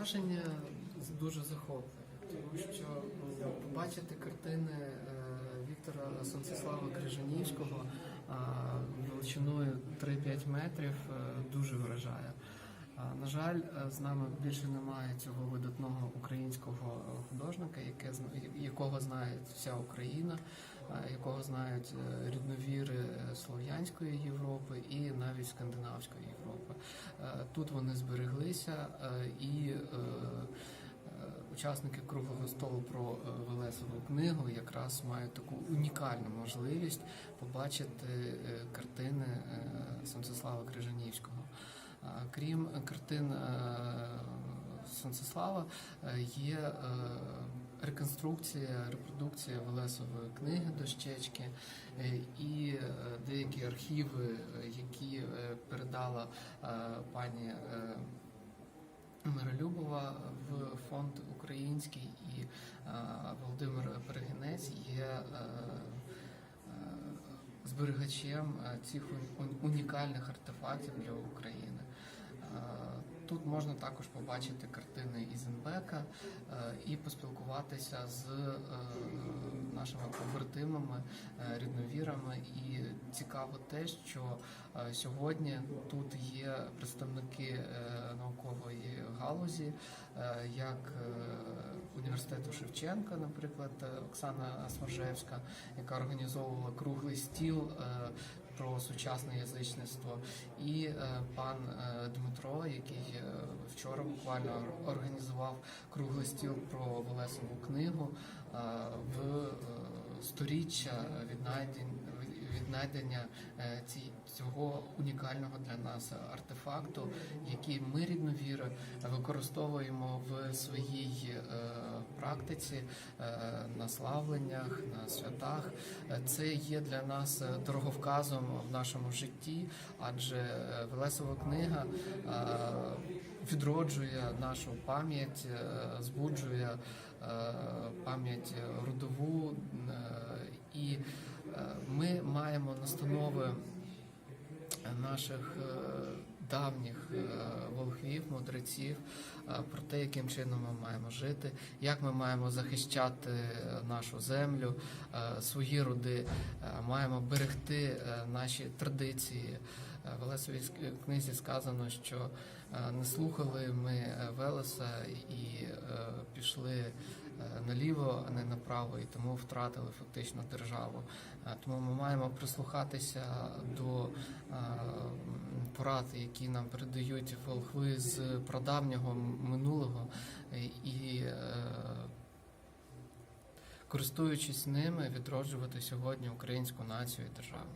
враження дуже захопливі, тому що побачити картини е, Віктора Сонцеслава Крижанівського величиною 3-5 метрів е, дуже вражає. На жаль, е, з нами більше немає цього видатного українського е, художника, якого знає вся Україна, е, якого знають е, рідновіри е, Європи і навіть Скандинавської Європи. Е, Тут вони збереглися е, і е, учасники круглого столу про Велесову книгу якраз мають таку унікальну можливість побачити картини Сонцеслава Крижанівського. Крім картин Сонцеслава, є реконструкція, репродукція Велесової книги дощечки і архіви, е, які е, передала е, пані Миролюбова в фонд український і Володимир Перегінець є зберігачем цих ун- ун- унікальних артефактів для України. Тут можна також побачити картини Ізенбека е, і поспілкуватися з е, нашими побратимами, е, рідновірами. І цікаво те, що сьогодні тут є представники наукової галузі, як університету Шевченка, наприклад, е, Оксана Сморжевська, яка організовувала круглий стіл е, про сучасне язичництво, і е, пан Дмитро, який вчора буквально організував круглий стіл про Велесову книгу в сторіччя віднайдень віднайдення е, цього унікального для нас артефакту, який ми рідновіри використовуємо в своїй е, практиці е, на славленнях, на святах. Це є для нас дороговказом в нашому житті, адже Велесова книга відроджує нашу пам'ять, збуджує пам'ять родову, і маємо настанови наших е, давніх е, волхвів, мудреців е, про те, яким чином ми маємо жити, як ми маємо захищати нашу землю, свої роди, маємо берегти наші традиції. Е, В Велесовій книзі сказано, що е, не слухали ми е, Велеса і е, пішли е, наліво, а не направо, і тому втратили фактично державу. Е, Тому ми маємо прислухатися до е, порад, які нам передають волхви з прадавнього минулого, е, і е, користуючись ними, відроджувати сьогодні українську націю і державність.